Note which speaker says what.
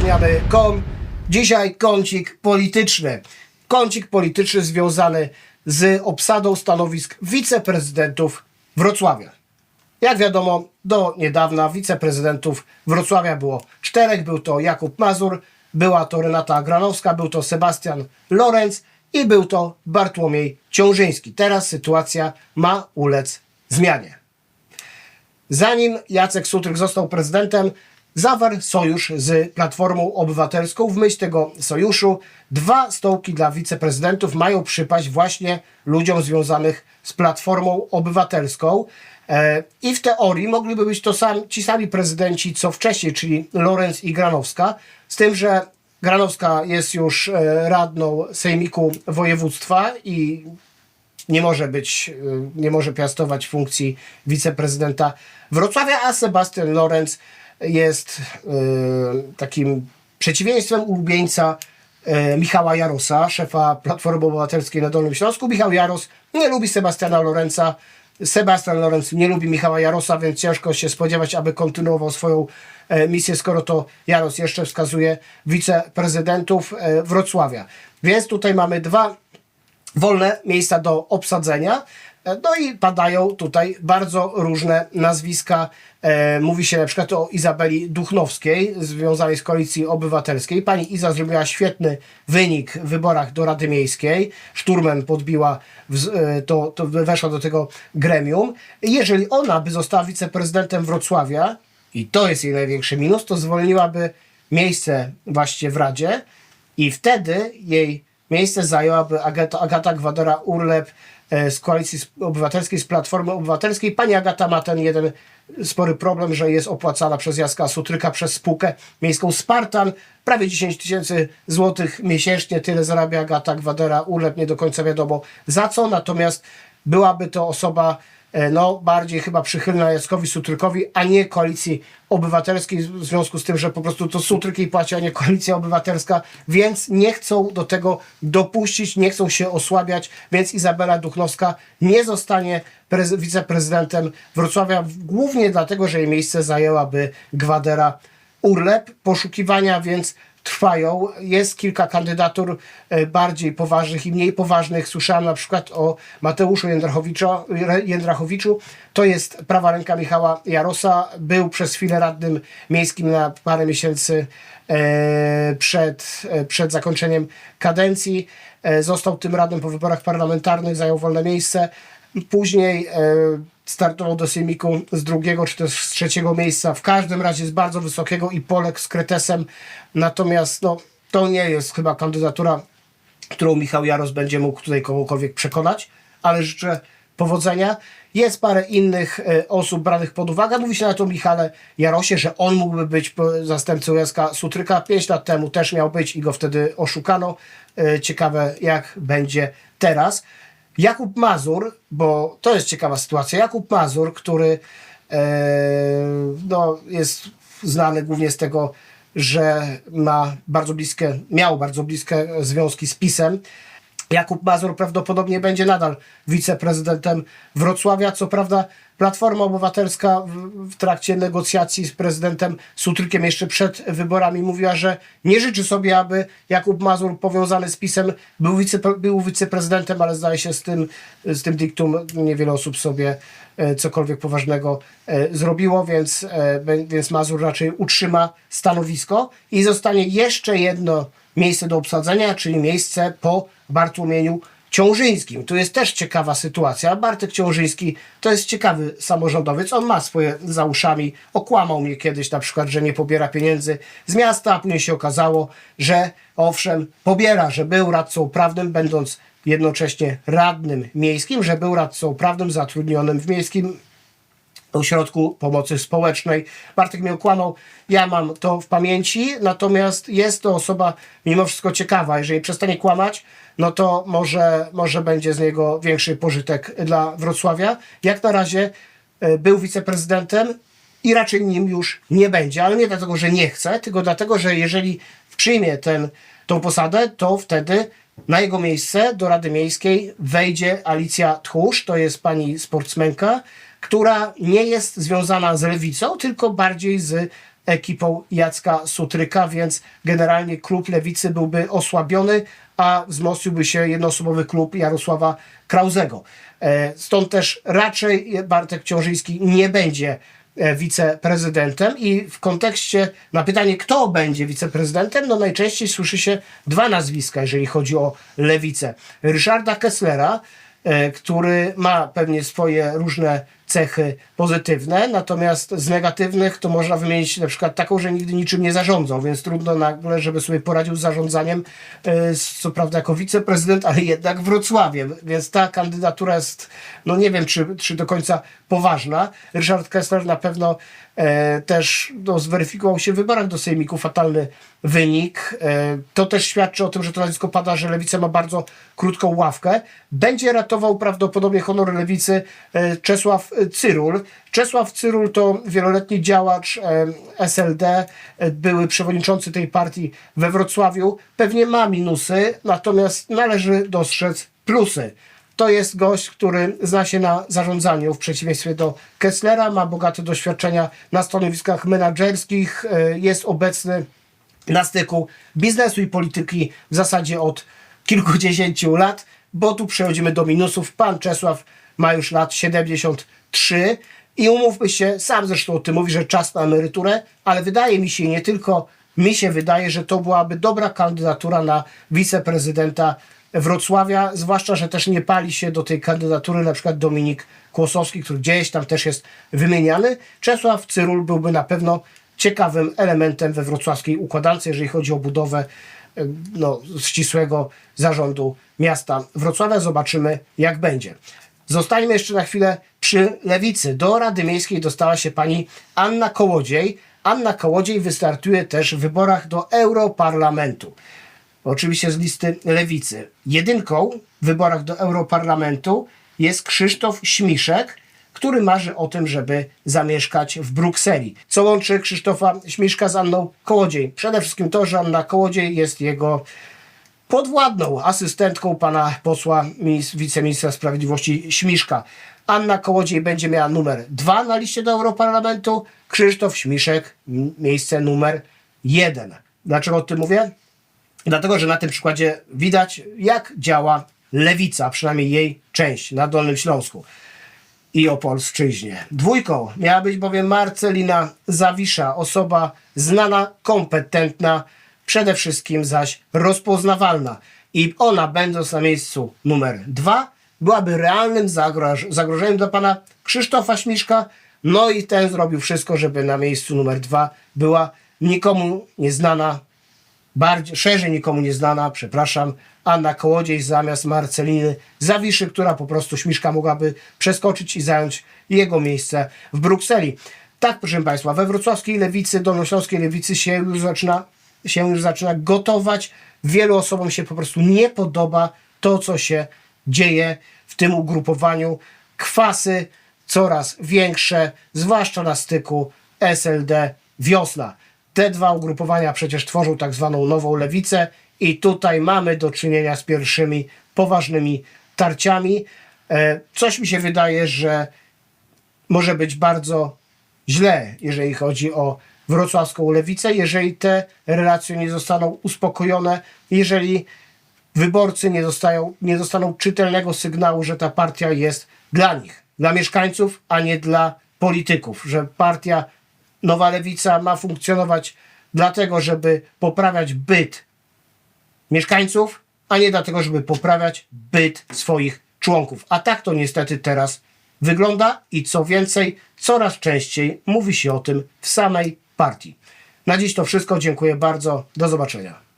Speaker 1: ujawniamy.com. Dzisiaj kącik polityczny. Kącik polityczny związany z obsadą stanowisk wiceprezydentów Wrocławia. Jak wiadomo, do niedawna wiceprezydentów Wrocławia było czterech. Był to Jakub Mazur, była to Renata Granowska, był to Sebastian Lorenz i był to Bartłomiej Ciążyński. Teraz sytuacja ma ulec zmianie. Zanim Jacek Sutryk został prezydentem, zawarł sojusz z Platformą Obywatelską. W myśl tego sojuszu dwa stołki dla wiceprezydentów mają przypaść właśnie ludziom związanych z Platformą Obywatelską. E, I w teorii mogliby być to sam, ci sami prezydenci co wcześniej, czyli Lorenz i Granowska, z tym, że Granowska jest już e, radną Sejmiku Województwa i nie może być, y, nie może piastować funkcji wiceprezydenta Wrocławia, a Sebastian Lorenz jest y, takim przeciwieństwem ulubieńca y, Michała Jarosa, szefa Platformy Obywatelskiej na Dolnym Śląsku. Michał Jaros nie lubi Sebastiana Lorenza. Sebastian Lorenz nie lubi Michała Jarosa, więc ciężko się spodziewać, aby kontynuował swoją e, misję, skoro to Jaros jeszcze wskazuje wiceprezydentów e, Wrocławia. Więc tutaj mamy dwa wolne miejsca do obsadzenia. E, No i padają tutaj bardzo różne nazwiska. E, mówi się na przykład o Izabeli Duchnowskiej, związanej z Koalicji Obywatelskiej. Pani Iza zrobiła świetny wynik w wyborach do Rady Miejskiej. Szturmem podbiła, e, to, to weszła do tego gremium. Jeżeli ona by została wiceprezydentem Wrocławia, i to jest jej największy minus, to zwolniłaby miejsce właśnie w Radzie i wtedy jej miejsce zajęłaby Agata, Agata Gwadera-Urlep e, z Koalicji Obywatelskiej, z Platformy Obywatelskiej. Pani Agata ma ten jeden spory problem, że jest opłacana przez Jacka Sutryka przez spółkę miejską Spartan. Prawie 10 tysięcy złotych miesięcznie, tyle zarabia Agata Gwadera-Urlep, nie do końca wiadomo za co, natomiast byłaby to osoba no, bardziej chyba przychylna Jackowi Sutrykowi, a nie koalicji obywatelskiej, w związku z tym, że po prostu to Sutryk jej płaci, a nie koalicja obywatelska, więc nie chcą do tego dopuścić, nie chcą się osłabiać, więc Izabela Duchnowska nie zostanie prez- wiceprezydentem Wrocławia, głównie dlatego, że jej miejsce zajęłaby Gwadera Urlep. Poszukiwania więc trwają. Jest kilka kandydatur e, bardziej poważnych i mniej poważnych. Słyszałem na przykład o Mateuszu Jędrachowiczu. To jest prawa ręka Michała Jarosa. Był przez chwilę radnym miejskim na parę miesięcy e, przed, e, przed zakończeniem kadencji. Został tym radnym po wyborach parlamentarnych, zajął wolne miejsce. Później e, startował do Sejmiku z drugiego czy też z trzeciego miejsca. W każdym razie z bardzo wysokiego i poległ z Kretesem. Natomiast no, to nie jest chyba kandydatura, którą Michał Jaros będzie mógł tutaj komukolwiek przekonać, ale życzę powodzenia. Jest parę innych e, osób branych pod uwagę. Mówi się nawet o Michale Jarosie, że on mógłby być zastępcą Jacka Sutryka. Pięć lat temu też miał być i go wtedy oszukano. E, Ciekawe jak będzie teraz. Jakub Mazur, bo to jest ciekawa sytuacja. Jakub Mazur, który e, no, jest znany głównie z tego, że ma bardzo bliskie, miał bardzo bliskie związki z PiSem. Jakub Mazur prawdopodobnie będzie nadal wiceprezydentem Wrocławia. Co prawda Platforma Obywatelska w, trakcie negocjacji z prezydentem Sutrykiem jeszcze przed wyborami mówiła, że nie życzy sobie, aby Jakub Mazur powiązany z PiSem był, wice, był wiceprezydentem, ale zdaje się z tym, z tym diktum niewiele osób sobie e, cokolwiek poważnego e, zrobiło, więc, e, więc Mazur raczej utrzyma stanowisko i zostanie jeszcze jedno miejsce do obsadzenia, czyli miejsce po Bartłomieniu Ciążyńskim. Tu jest też ciekawa sytuacja. Bartek Ciążyński to jest ciekawy samorządowiec. On ma swoje za uszami. Okłamał mnie kiedyś na przykład, że nie pobiera pieniędzy z miasta, a później się okazało, że owszem, pobiera, że był radcą prawnym, będąc jednocześnie radnym miejskim, że był radcą prawnym zatrudnionym w miejskim Ośrodku Pomocy Społecznej. Bartek mnie okłamał, ja mam to w pamięci, natomiast jest to osoba mimo wszystko ciekawa. Jeżeli przestanie kłamać, no to może, może będzie z niego większy pożytek dla Wrocławia. Jak na razie e, był wiceprezydentem i raczej nim już nie będzie, ale nie dlatego, że nie chce, tylko dlatego, że jeżeli przyjmie ten, tą posadę, to wtedy na jego miejsce do Rady Miejskiej wejdzie Alicja Tchórz, to jest pani sportsmenka, która nie jest związana z lewicą, tylko bardziej z ekipą Jacka Sutryka, więc generalnie klub Lewicy byłby osłabiony, a wzmocniłby się jednoosobowy klub Jarosława Krauzego. E, Stąd też raczej Bartek Ciążyński nie będzie e, wiceprezydentem i w kontekście na pytanie, kto będzie wiceprezydentem, no najczęściej słyszy się dwa nazwiska, jeżeli chodzi o lewicę. Ryszarda Kesslera, e, który ma pewnie swoje różne cechy pozytywne, natomiast z negatywnych to można wymienić na przykład taką, że nigdy niczym nie zarządzał, więc trudno nagle, żeby sobie poradził z zarządzaniem, z- co prawda jako wiceprezydent, ale jednak Wrocławiem, więc ta kandydatura jest, no nie wiem, czy, czy do końca poważna. Ryszard Kessler na pewno e, też no, zweryfikował się w wyborach do Sejmiku fatalny wynik. E, to też świadczy o tym, że to nazwisko pada, że Lewica ma bardzo krótką ławkę. Będzie ratował prawdopodobnie honor Lewicy e, Czesław Cyrul. Czesław Cyrul to wieloletni działacz SLD, były przewodniczący tej partii we Wrocławiu. Pewnie ma minusy, natomiast należy dostrzec plusy. To jest gość, który zna się na zarządzaniu w przeciwieństwie do Kesslera, ma bogate doświadczenia na stanowiskach menedżerskich, e, jest obecny na styku biznesu i polityki w zasadzie od kilkudziesięciu lat, bo tu przechodzimy do minusów. Pan Czesław ma już lat 73 i umówmy się, sam zresztą o tym mówi, że czas na emeryturę, ale wydaje mi się, nie tylko mi się wydaje, że to byłaby dobra kandydatura na wiceprezydenta Wrocławia, zwłaszcza, że też nie pali się do tej kandydatury na przykład Dominik Kłosowski, który gdzieś tam też jest wymieniany. Czesław Cyrul byłby na pewno ciekawym elementem we wrocławskiej układance, jeżeli chodzi o budowę e, no, ścisłego zarządu miasta Wrocławia. Zobaczymy, jak będzie. Zostańmy jeszcze na chwilę przy Lewicy. Do Rady Miejskiej dostała się pani Anna Kołodziej. Anna Kołodziej wystartuje też w wyborach do Europarlamentu. Oczywiście z listy Lewicy. Jedynką w wyborach do Europarlamentu jest Krzysztof Śmiszek, który marzy o tym, żeby zamieszkać w Brukseli. Co łączy Krzysztofa Śmiszka z Anną Kołodziej? Przede wszystkim to, że Anna Kołodziej jest jego podwładną asystentką pana posła minis- wiceministra sprawiedliwości Śmiszka. Anna Kołodziej będzie miała numer dwa na liście do Europarlamentu, Krzysztof Śmiszek miejsce numer jeden. Dlaczego o tym mówię? Dlatego, że na tym przykładzie widać, jak działa lewica, przynajmniej jej część na Dolnym Śląsku i Opolszczyźnie. Dwójką miała być bowiem Marcelina Zawisza, osoba znana, kompetentna, przede wszystkim zaś rozpoznawalna. I ona, będąc na miejscu numer dwa, byłaby realnym zagroż- zagrożeniem dla pana Krzysztofa Śmiszka. No i ten zrobił wszystko, żeby na miejscu numer dwa była nikomu nieznana bardziej, szerzej nikomu nieznana, przepraszam, Anna Kołodziej zamiast Marceliny Zawiszy, która po prostu śmiszka mogłaby przeskoczyć i zająć jego miejsce w Brukseli. Tak, proszę Państwa, we wrocławskiej lewicy, dolnośląskiej lewicy się już zaczyna, się już zaczyna gotować. Wielu osobom się po prostu nie podoba to, co się dzieje w tym ugrupowaniu. Kwasy coraz większe, zwłaszcza na styku SLD wiosna. Te dwa ugrupowania przecież tworzą tak zwaną nową lewicę i tutaj mamy do czynienia z pierwszymi poważnymi tarciami. E, Coś mi się wydaje, że może być bardzo źle, jeżeli chodzi o wrocławską lewicę, jeżeli te relacje nie zostaną uspokojone, jeżeli wyborcy nie, dostają, nie dostaną czytelnego sygnału, że ta partia jest dla nich, dla mieszkańców, a nie dla polityków, że partia Nowa Lewica ma funkcjonować dlatego, żeby poprawiać byt mieszkańców, a nie dlatego, żeby poprawiać byt swoich członków. A tak to niestety teraz wygląda i co więcej, coraz częściej mówi się o tym w samej partii. Na dziś to wszystko. Dziękuję bardzo. Do zobaczenia.